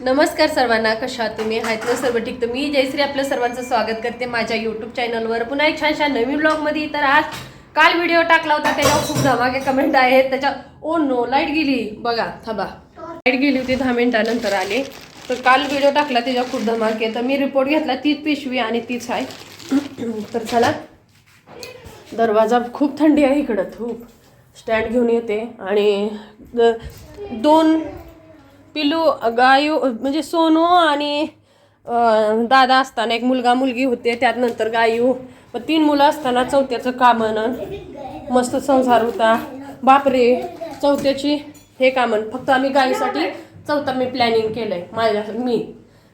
नमस्कार सर्वांना कशा तुम्ही? आहेत ना सर्व ठीक? तर मी जयश्री आपलं सर्वांचं स्वागत करते माझ्या यूट्यूब चॅनलवर पुन्हा एक छानशा नवीन ब्लॉगमध्ये तर आज काल व्हिडिओ टाकला होता त्याच्यावर खूप धमाके कमेंट आहेत. त्याच्या ओ नो लाइट गेली. बघा थांबा. लाइट गेली होती दहा मिनिटानंतर आले. तर काल व्हिडिओ टाकला त्याच्यावर खूप धमाके. तर मी रिपोर्ट घेतला तीच पिशवी आणि तीच आहे तर चला. दरवाजा खूप थंडी आहे इकडं. खूप. स्टँड घेऊन येते. आणि दोन पिलू गायू म्हणजे सोनू आणि दादा असताना एक मुलगा मुलगी होते त्यात नंतर गायू. मग तीन मुलं असताना चौथ्याचं कामन. मस्त संसार होता. बापरे चौथ्याची हे कामन. फक्त आम्ही गायीसाठी चौथा मी प्लॅनिंग केलंय. माझ्या मी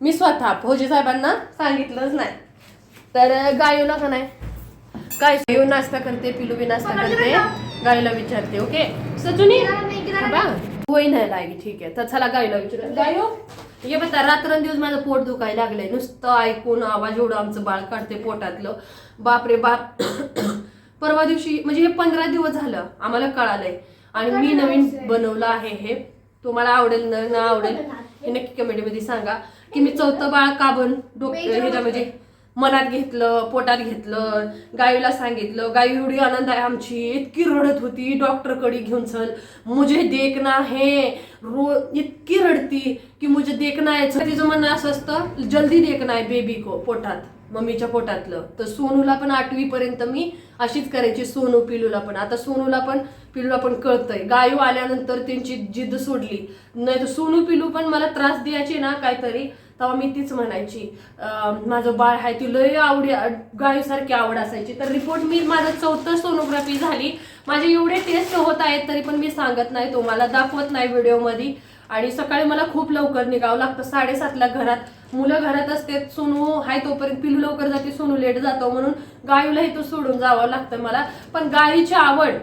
मी स्वतः. फौजी साहेबांना सांगितलंच नाही. तर गायूला का नाही. काय गायू नाश्ता करते पिलू बी नाश्ता करते. गायला विचारते ओके? सजुनी? होय नाही लागली ठीक आहे. तर चला गायला विचार गायो ये बता रात्रंदिवस माझं पोट दुखायला लागलंय. नुसतं ऐकून आवाज एवढं आमचं बाळ काढते पोटातलं. बापरे बाप. परवा दिवशी म्हणजे हे पंधरा दिवस झालं आम्हाला कळालंय. आणि मी नवीन बनवलं आहे हे. तुम्हाला आवडेल न आवडेल हे नक्की कमेंटमध्ये सांगा. की मी चौथं बाळ का बन म्हणजे मनात घेतलं पोटात घेतलं गायीला सांगितलं गाई एवढी आनंद आहे आमची. इतकी रडत होती डॉक्टरकडे घेऊन चल. मुझे देखना है. रो इतकी रडती की मुझे देखना आहे. तिचं म्हणणं असं असतं जल्दी देखना आहे बेबी को पोटात मम्मीच्या पोटातलं. तर सोनूला पण आठवीपर्यंत मी अशीच करायची सोनू पिलूला पण. आता सोनूला पण पिलूला पण कळतंय. गायू आल्यानंतर त्यांची जिद्द सोडली. नाही तर सोनू पिलू पण मला त्रास द्यायचे ना काहीतरी. तेव्हा मी तीच म्हणायची माझं बाळ आहे ती लय आवडी गायीसारखी आवड असायची. तर रिपोर्ट मी माझं चौथं सोनोग्राफी झाली. माझे एवढे टेस्ट होत आहेत तरी पण मी सांगत नाही तुम्हाला दाखवत नाही व्हिडिओमध्ये आणि सकाळी मला खूप लवकर निघावं लागतं. साडेसातला घरात मुलं घरात असते सोनू हाय तोपर्यंत पिलू लवकर जाते सोनू लेट जातो म्हणून गायूला इथं सोडून जावं लागतं मला. पण गायीची आवड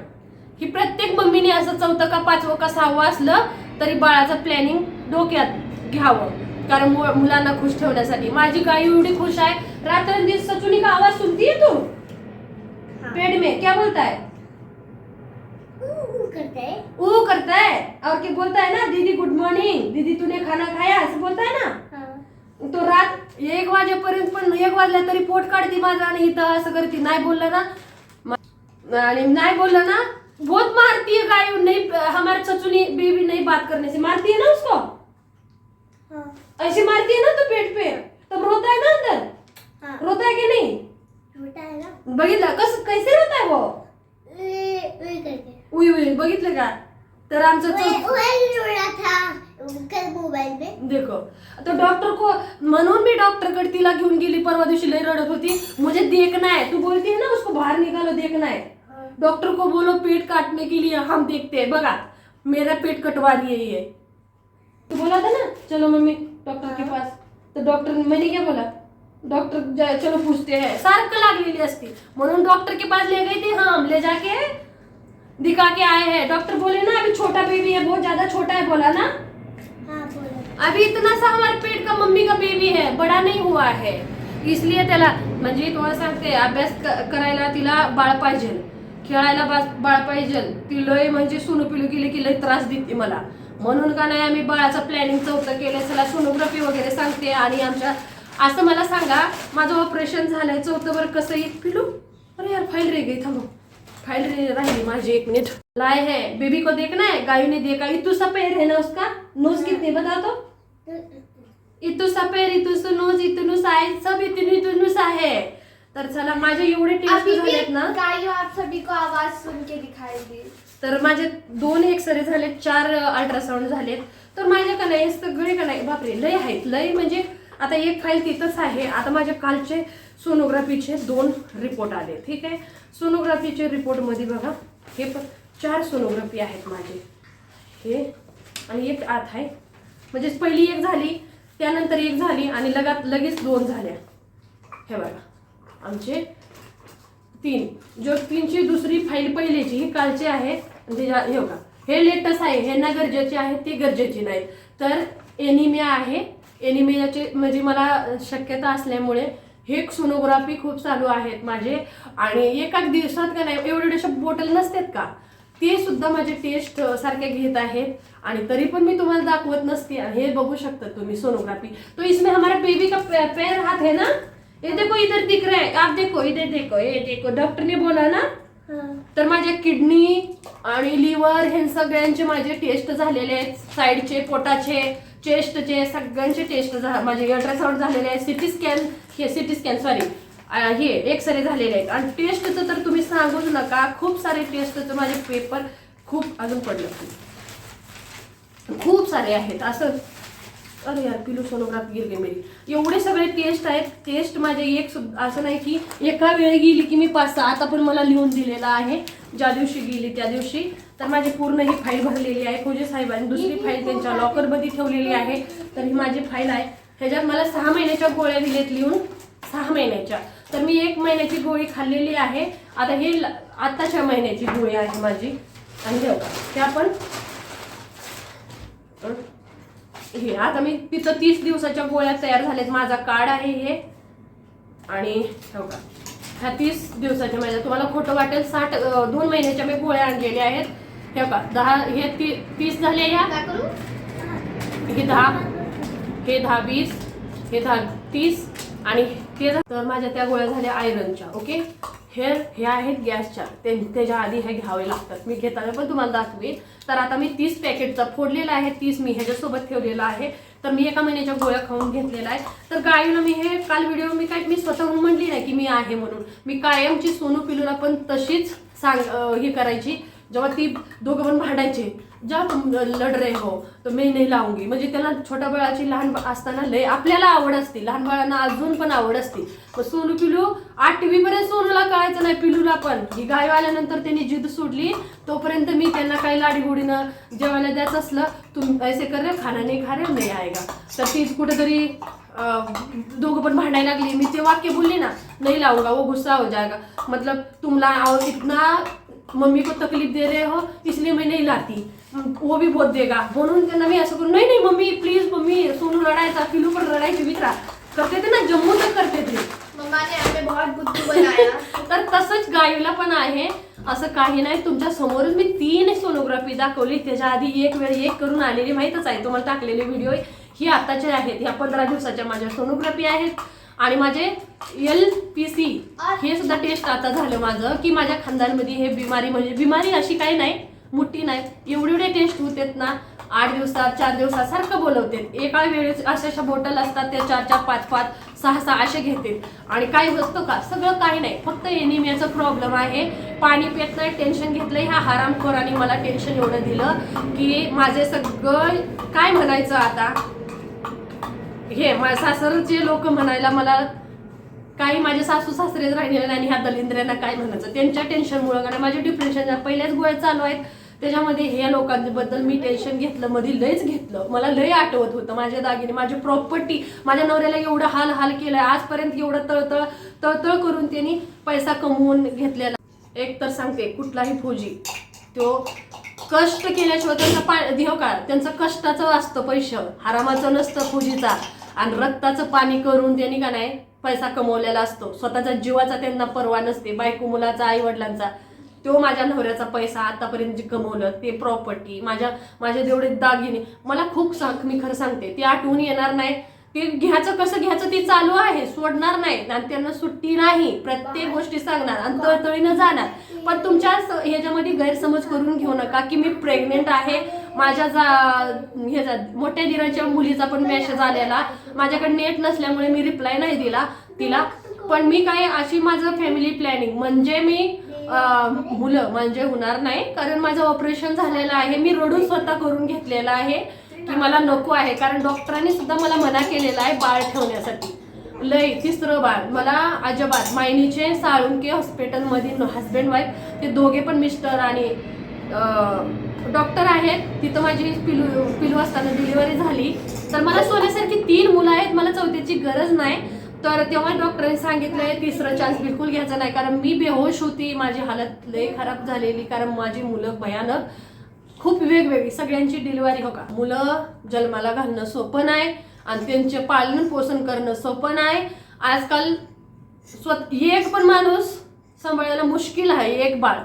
ही प्रत्येक मम्मीने असं चौथं का पाचवं का सहावं असलं तरी बाळाचं प्लॅनिंग डोक्यात घ्यावं. कारण मुलांना खुश ठेवण्यासाठी. माझी गाय एवढी खुश आहे रात्रंदिवस सचुनी का आवाज सुनती है. तू पेड़ में क्या बोलता है करते हैं ऊ करता है और क्या बोलता है ना दीदी गुड मॉर्निंग दीदी तूने खाना खाया? असं बोलता है ना? हाँ. तो रात एक वाजेपर्यंत पण एक वाजल्या तरी पोट काढते माझं आणि इथं असं करते. नाही बोललं ना? आणि नाही बोललं ना? बहुत मारती है गाय नहीं हमारे सचुनी बेबी नहीं बात करने से मारती है ना? मारती है ना तो पेट पे? तब रोता है ना अंदर? हाँ। रोता है की नहीं? छोटा है ना। बघितलं कस कैसे रोता है वो? उई उई बघितलं का? तर आमचं मोबाईल देखो तो डॉक्टर को म्हणून मी डॉक्टरकडे तिला घेऊन गेली परवा दिवशी लई रडत होती। मुझे देखना है तू बोलती है ना उसको बाहर निकालो देखना है। डॉक्टर को बोलो पेट काटने के लिए हम देखते हैं। बघा मेरा पेट कटवा है ये। तू बोला था ना चलो मम्मी। डॉक्टर के पास. तो डॉक्टर मैंने क्या बोला? डॉक्टर चलो पूछते हैं. सारखं लागलेली असती. म्हणून डॉक्टर के पास ले गई थी हम ले जाके दिखा के आए हैं. डॉक्टर बोले ना अभी छोटा बेबी है बहुत ज़्यादा छोटा है बोला ना? हाँ बोला। अभी इतना सा हमारे पेट का मम्मी का बेबी है बडा नहीं हुआ है। इसलिए त्याला म्हणजे तुम्हाला सांगते अभ्यास करायला तिला बाळ पाहिजे खेळायला बाळ पाहिजे ती लय म्हणजे सोनू पिलू गेली की लय त्रास देते मला. म्हणून का नाही आम्ही बाळाचं प्लॅनिंग चौथं केलं चला सोनोग्राफी वगैरे सांगते आणि आमच्या असं मला सांगा माझं ऑपरेशन झालंय चौथं बरं कसं येईल? पिलू? अरे यार फाईल रे गई थांबो. फाइल रे- राहिली माझी एक मिनट लाए है? बेबी को देखना है गाय ने देखा. इतू सा पैर है ना उसका? नोज कितने बता तो? इतू सा पैर इतू सा नोज इतनू सा आहे सब इतनू इतनू सा है. तर चला माझे एवढे टेस्ट झालेत ना. गाइयों आप सभी को आवाज सुन के दिखाई दी तर माझे दोन एक्सरे झालेत चार अल्ट्रासाऊंड झालेत. तर माझ्या का नाही सगळे का नाही बापरे लय आहेत. लय म्हणजे आता एक फाईल तिथंच आहे. आता माझ्या कालचे सोनोग्राफीचे दोन रिपोर्ट आले ठीक आहे? सोनोग्राफीचे रिपोर्टमध्ये बघा हे पण चार सोनोग्राफी आहेत माझे. हे आणि एक आत आहे. म्हणजे पहिली एक झाली त्यानंतर एक झाली आणि लगात लगेच दोन झाल्या. हे बघा आमचे तीन. जो तीनची दुसरी फाईल पहिलीची ही कालची आहे. म्हणजे हे बघा. हे लेटस आहे हे ना गरजेचे आहे ते गरजेचे नाही. तर एनिमिया आहे. एनिमियाचे म्हणजे मला शक्यता असल्यामुळे हे सोनोग्राफी खूप चालू आहेत माझे. आणि एकाच दिवसात का नाही एवढे बोटल नसतात का? ते सुद्धा माझे टेस्ट सारखे घेत आहेत. आणि तरी पण मी तुम्हाला दाखवत नसते. हे बघू शकता तुम्ही सोनोग्राफी तो इसमें हमारा बेबी का पै- पैर हाथ है ना? ये देखो इधर दिख रहा है. आप देखो इधर देखो ये देखो. डॉक्टर ने बोला ना तर माझ्या किडनी आणि लिव्हर हे सगळ्यांचे माझे टेस्ट झालेले आहेत. साईडचे पोटाचे चेस्टचे सगळ्यांचे टेस्ट माझे अल्ट्रासाऊंड झालेले आहेत. सिटी स्कॅन हे सिटी स्कॅन सॉरी हे एक्सरे झालेले आहेत. आणि टेस्टचं तर तुम्ही सांगूच नका. खूप सारे टेस्टचं माझे पेपर खूप अजून पडले. खूप सारे आहेत. असं अरे यार पिलू सोनोग्राफी गिर गई मेरी. एवढे सगळे टेस्ट आहेत. टेस्ट माझे एक सुद्धा असं नाही की एका वेळी गेली की मी पाच सहा आता पण मला लिहून दिलेला आहे. ज्या दिवशी गेली त्या दिवशी. तर माझी पूर्ण ही फाईल भरलेली आहे. फौजे साहेबांनी दुसरी फाईल त्यांच्या लॉकरमध्ये ठेवलेली आहे. तर ही माझी फाईल आहे. ह्याच्यात मला सहा महिन्याच्या गोळ्या दिलेत लिहून. सहा महिन्याच्या. तर मी एक महिन्याची गोळी खाल्लेली आहे. आता हे आत्ताच्या महिन्याची गोळी आहे माझी. आणि त्या पण हे आता मी तिथं तीस दिवसाच्या गोळ्या तयार झाल्यात. माझा कार्ड आहे हे. आणि हे बघा. ह्या तीस दिवसाच्या माझ्या तुम्हाला खोटं वाटेल साठ दोन महिन्याच्या मी गोळ्या आणलेल्या आहेत. हे बघा दहा हे ती तीस झाले ह्या क्या करूँ? हे दहा. हे दहा वीस. हे दहा तीस. आणि ते तर माझ्या त्या गोळ्या झाल्या आयरनच्या ओके हे हे आहेत गॅसच्या. ते त्याच्या आधी हे घ्यावे लागतात. मी घेताना पण तुम्हाला दाखवेन. तर आता मी तीस पॅकेटचा फोडलेला आहे तीस मी ह्याच्यासोबत ठेवलेला आहे. तर मी एका महिन्याच्या गोळ्या खाऊन घेतलेला आहे. तर गायीला मी हे काल व्हिडिओ मी काय मी स्वतःहून म्हणली नाही की मी आहे म्हणून. मी कायमची सोनू पिलूला पण तशीच सांग हे करायची. जेव्हा ती दोघं पण भांडायचे ज्या तुम लढ रे हो तर मी नाही लावूंगी. म्हणजे त्याला छोट्या बाळाची लहान असताना लय आपल्याला आवड असते. लहान बाळांना अजून पण आवड असते. मग सोनू पिलू आठवीपर्यंत सोनूला कळायचं नाही पिलूला पण. ही गाय आल्यानंतर त्यांनी जिद सोडली. तोपर्यंत मी त्यांना काही लाडीगुडीनं जेवायला द्यायचं असलं तुम ऐसे कर रे खाना नाही खा रे नाही आएगा. तर तीच कुठेतरी दोघं पण भांडायला लागली. मी ते वाक्य बोलली ना नाही लावूंगा वो गुस्सा हो जाएगा. मतलब तुमला इतना मम्मी को तकलीफ दे रहे हो इसलिए मैं नहीं लाती। वो भी बहुत देगा म्हणून त्यांना मी असं करून नाही नाही मम्मी प्लीज मम्मी सोनू लढायचा पिलू पण रडायची वितरा करते ते ना जम्मू तक करते ते मम्मा ने हमें बहुत बुद्धू बनाया। तर तसंच गाईला पण आहे असं काही नाही. तुमच्या समोरच मी तीन सोनोग्राफी दाखवली. त्याच्या आधी एक वेळ एक करून आलेली माहीतच आहे. तुम्हाला टाकलेले व्हिडिओ ही आताचे आहेत. ह्या पंधरा दिवसाच्या माझ्या सोनोग्राफी आहेत. आणि माझे एल पी सी हे टेस्ट आता झालं माझं की माझ्या खानदानमध्ये हे बिमारी म्हणजे बिमारी अशी काही नाही मोठी नाही. एवढे एवढे टेस्ट होतात ना आठ दिवसात चार दिवसात सारखं बोलवते एका वेळेस अशा अशा बॉटल असतात त्या चार चार पाच पाच सहा सहा असे घेते आणि काय होतं का सगळं काही नाही. फक्त एनिमियाचा प्रॉब्लेम आहे. पाणी पेत नाही टेन्शन घेतलं ह्या हरामखोराने मला टेन्शन एवढं दिलं की माझे सगळं काय म्हणायचं आता? हे माझ्या सासरचे लोक म्हणायला मला काही माझे सासू सासरेच राहिलेले नाही आणि ह्या दलिंद्र्यांना काय म्हणायचं? त्यांच्या टेन्शनमुळं कारण माझे डिप्रेशन पहिल्याच गोळ्या चालू आहेत. त्याच्यामध्ये ह्या लोकांबद्दल मी टेन्शन घेतलं मध्ये लयच घेतलं. मला लय आठवत होतं माझ्या दागिने माझी प्रॉपर्टी माझ्या नवऱ्याला एवढं हाल हाल केलाय. आजपर्यंत एवढं तळतळ तळतळ करून त्यांनी पैसा कमवून घेतलेला. एक तर सांगते कुठलाही फौजी तो कष्ट केल्याशिवाय त्यांचा पा देव हो का त्यांचं कष्टाचं असतं पैसे. हरामाचं नसतं फौजीचा. आणि रक्ताचं पाणी करून त्यांनी का नाही पैसा कमवलेला असतो. स्वतःच्या जीवाचा त्यांना परवा नसते. बायको मुलाचा आई वडिलांचा तो माझ्या नवऱ्याचा पैसा आतापर्यंत जे कमवलं ते प्रॉपर्टी माझ्या माझे जेवढे दागिने मला खूप सांग मी खरं सांगते ते आठवून येणार नाही. ते घ्यायचं कसं घ्यायचं ते चालू आहे सोडणार नाही. आणि त्यांना सुट्टी नाही प्रत्येक गोष्टी सांगणार आणि तळतळीनं जाणार. पण तुमच्या ह्याच्यामध्ये गैरसमज करून घेऊ नका की मी प्रेग्नेंट आहे माझ्या जा ह्याचा मोठ्या दिराच्या मुलीचा पण मेसेज आलेला. माझ्याकडे नेट नसल्यामुळे मी रिप्लाय नाही दिला तिला पण मी काय अशी माझं फॅमिली प्लॅनिंग म्हणजे मी मुलं म्हणजे होणार नाही. कारण माझं ऑपरेशन झालेलं आहे. मी रडून स्वतः करून घेतलेलं आहे की मला नको आहे. कारण डॉक्टरांनी सुद्धा मला मना केलेला आहे बाळ ठेवण्यासाठी. लय तिसरं बाळ. मला अजिबात मायनीचे साळुंके हॉस्पिटलमधील हस्बंड वाईफ ते दोघे पण मिस्टर आणि डॉक्टर आहेत तिथं माझी पिलू पिलू असताना डिलिव्हरी झाली. तर मला सोन्यासारखी तीन मुलं आहेत मला चौथ्याची गरज नाही. तर तेव्हा डॉक्टरांनी सांगितलंय तिसरा चान्स बिलकुल घ्यायचा नाही कारण मी बेहोश होती माझी हालत लय खराब झालेली कारण माझी मुलं भयानक खूप वेगवेगळी सगळ्यांची डिलिव्हरी हो का? मुलं जन्माला घालणं सोपं नाही आणि त्यांचे पालन पोषण करणं सोपं नाही. आजकाल स्वत एक पण माणूस सांभाळायला मुश्किल आहे एक बाळ.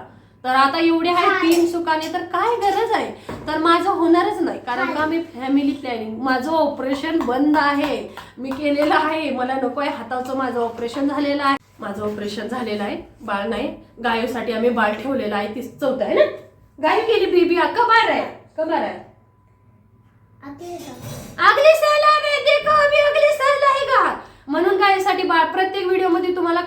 तर आता एवढे आहे तीन सुकाने तर काय गरज आहे? तर माझं होणारच नाही कारण का मी फॅमिली प्लॅनिंग माझं ऑपरेशन बंद आहे. मी केलेलं आहे. मला नको आहे हाताचं माझं ऑपरेशन झालेलं आहे. माझं ऑपरेशन झालेलं आहे बाळ नाही. गायीसाठी आम्ही बाळ ठेवलेलं आहे ती चौथं आहे ना? गाय केली बेबी कबार आहे कबार आहे. अगली साल आहे देखो अभी अगली साल आएगा म्हणून गायीसाठी बाळ प्रत्येक व्हिडिओमध्ये तुम्हाला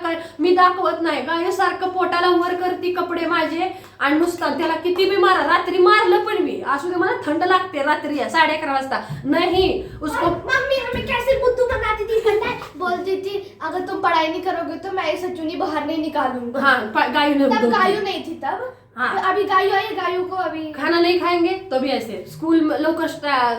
मी दाखवत नाही गाय सारखं पोटाला वर करते कपडे माझे. आणि नुसतं त्याला किती बी मारा रात्री मारलं पण मी. असू दे मला थंड लागते रात्री साडे अकरा वाजता. नाही उसको मम्मी हमें कैसे बुद्धू बनाती थी? पता है बोलती थी अगर तुम पढ़ाई नहीं करोगे तो मैं इसे चुनी बाहर नहीं निकालूंगा. हाँ गायों तब ने गायू नहीं थी तब? हाँ। अभी गायू आई गायू को अभी। खाना नाही खाएंगे तभी असे स्कूल म- लवकर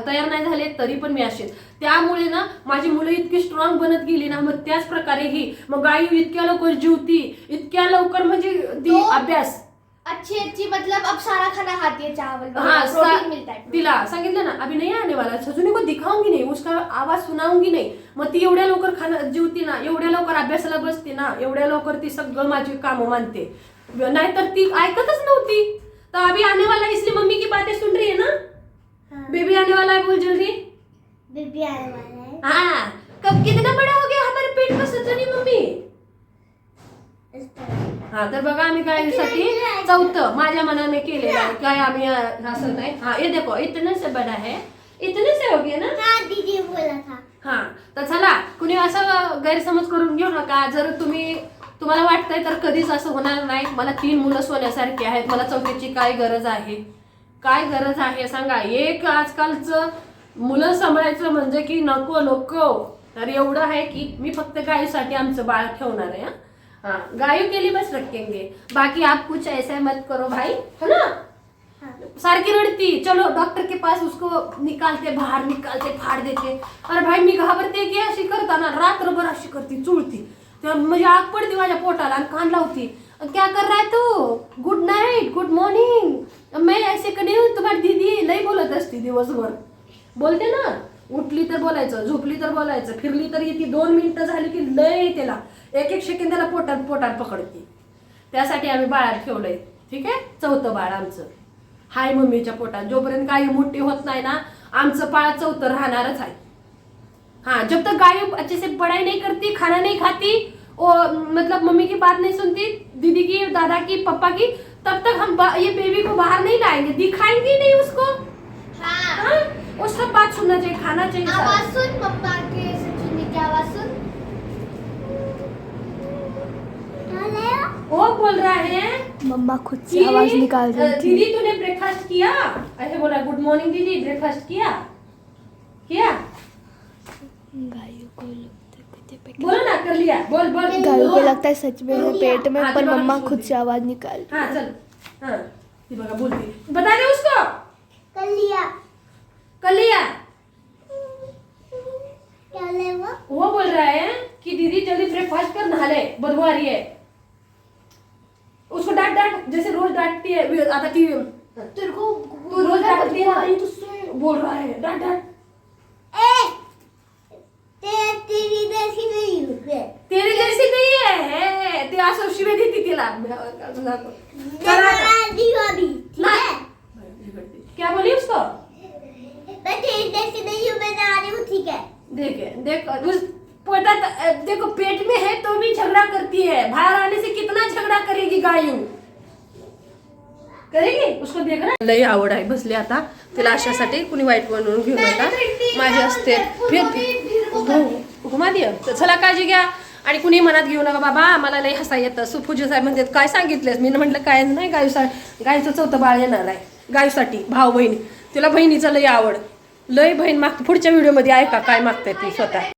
तयार नाही झाले तरी पण मी असेच. त्यामुळे ना माझी मुलं इतकी स्ट्रॉंग बनत गेली ना मग त्याच प्रकारे ही मग गायू इतक्या लवकर जीवती इतक्या लवकर म्हणजे ती अभ्यास. अच्छी अच्छी मतलब अब सारा खाना खाती है चावल हाँ प्रोटीन सा- मिलता है। तिला सांगितलं ना अभी नहीं आने वाला सजुनी को दिखाऊंगी नहीं उसका आवाज सुनाऊंगी नाही. मग ती एवढ्या लवकर खाना जीवती ना एवढ्या लवकर अभ्यासाला बसते ना एवढ्या लवकर ती सगळं माझी कामं मानते. नाहीतर ती ऐकतच नव्हती. तर अभी आने वाला है, इसलिए मम्मी की बातें सुन रही है ना? बेबी आने वाला है बोल जल्दी. बेबी आने वाला है. हाँ. कब कितना बड़ा हो गया हमारे पेट में सजनी मम्मी? इस तरह. हा तर बघा आम्ही गायीसाठी चौथं माझ्या मनाने केलेलं आहे. काय आम्ही असं नाही. हा ये देखो इतने से बड़ा है इतने से हो गया ना? हाँ दीदी बोला था. हा तर चला कुणी असं गैरसमज करून घेऊ नका. जर तुम्ही तुम्हाला वाटतंय तर कधीच असं होणार नाही. मला तीन मुलं सोन्यासारखी आहेत. मला चौथीची काय गरज आहे? काय गरज आहे? सांगा. एक आजकालचं मुलं सांभाळायचं म्हणजे की नको नको. तर एवढं आहे की मी फक्त गायीसाठी आमचं बाळ ठेवणार आहे हा. हा. गायू के लिए बस रखेंगे बाकी आप कुछ ऐसा मत करो भाई है ना? सारखी रडती. चलो डॉक्टर के पास उसको निकालते बाहर निकालते फाड़ देते. अरे भाई मी घाबरते की अशी करताना रात्रभर अशी करती चुळती. तर म्हणजे आग पडते माझ्या पोटाला आणि कान लावती. क्या कर रहा है तू? गुड नाईट गुड मॉर्निंग मैं ऐसे कडे तुम्हाला दीदी लई बोलत असते दिवसभर. बोलते ना? उठली तर बोलायचं झोपली तर बोलायचं फिरली तर येते. दोन मिनिटं झाली की लय त्याला. एक एक सेकंदाला पोटात पोटात पकडते. त्यासाठी आम्ही बाळात ठेवलंय. ठीक आहे? चौथं बाळ आमचं. हाय मम्मीच्या पोटात. जोपर्यंत काही मोठी होत नाही ना आमचं बाळ चौथं राहणारच आहे. हाँ जब तक गाय अच्छे से पढ़ाई नहीं करती खाना नहीं खाती और मतलब मम्मी की बात नहीं सुनती दीदी की दादा की पापा की तब तक हम ये बेबी को बाहर नहीं लाएँगे। दिखाएँगे नहीं उसको। हाँ। हाँ वो सब बात सुनना चाहिए खाना चाहिए सारा। आवाज़ सुन मम्मा के सचुनी की आवाज़ सुन। वो बोल रहा है मम्मा खुद कि, अ, दीदी तूने ब्रेकफास्ट किया? ऐसे बोला गुड मॉर्निंग दीदी ब्रेकफास्ट किया? किया? गायों को लगता है बोलो ना कर लिया। बोल बोल। गायों को लगता है सच में है पेट में पर मम्मा खुद से आवाज़ निकाल। हाँ चल। हाँ ये बघा बोलती बता दे उसको। कर लिया। कर लिया। क्या ले वो? वो बोल रहा है कि दीदी जल्दी ब्रेकफास्ट कर नहा ले। बदबू आ रही है। उसको डांट डांट। जैसे रोज डांटती है आता ती तेरे को तू रोज डांटती है ना, तो सुन बोल रहा है। डांट डांट। ए! ते तेरी जैसी नहीं है तेरी जैसी नहीं है है. ती असं शिवे देते तिला चला आता. दीवारी नाही. क्या बोली उसको मैं तेरी जैसी नहीं हूँ मैं ना रही ठीक है देखे, देख, उस पोटा देखो, पेट में है तो भी झगड़ा करती है बाहर आने से कितना झगड़ा करेगी गायू करेगी? उसको देख रहा लई आवड आहे बसली आता. तिला अशासाठी कुणी वाईट बनवून घेऊ नका. माझी असते. फिर घुमा तर चला काळजी घ्या. आणि कुणी मनात घेऊ नका बाबा मला लई हसा येतं. सुपूजी साहेब म्हणते काय सांगितलंस मी म्हटलं काय नाही गायू गायचं चौथं बाळ येणार आहे. गायूसाठी भाऊ बहिणी. तिला बहिणीचं लई आवड. लई बहीण मागते पुढच्या व्हिडिओमध्ये ऐका काय मागते ती स्वतः.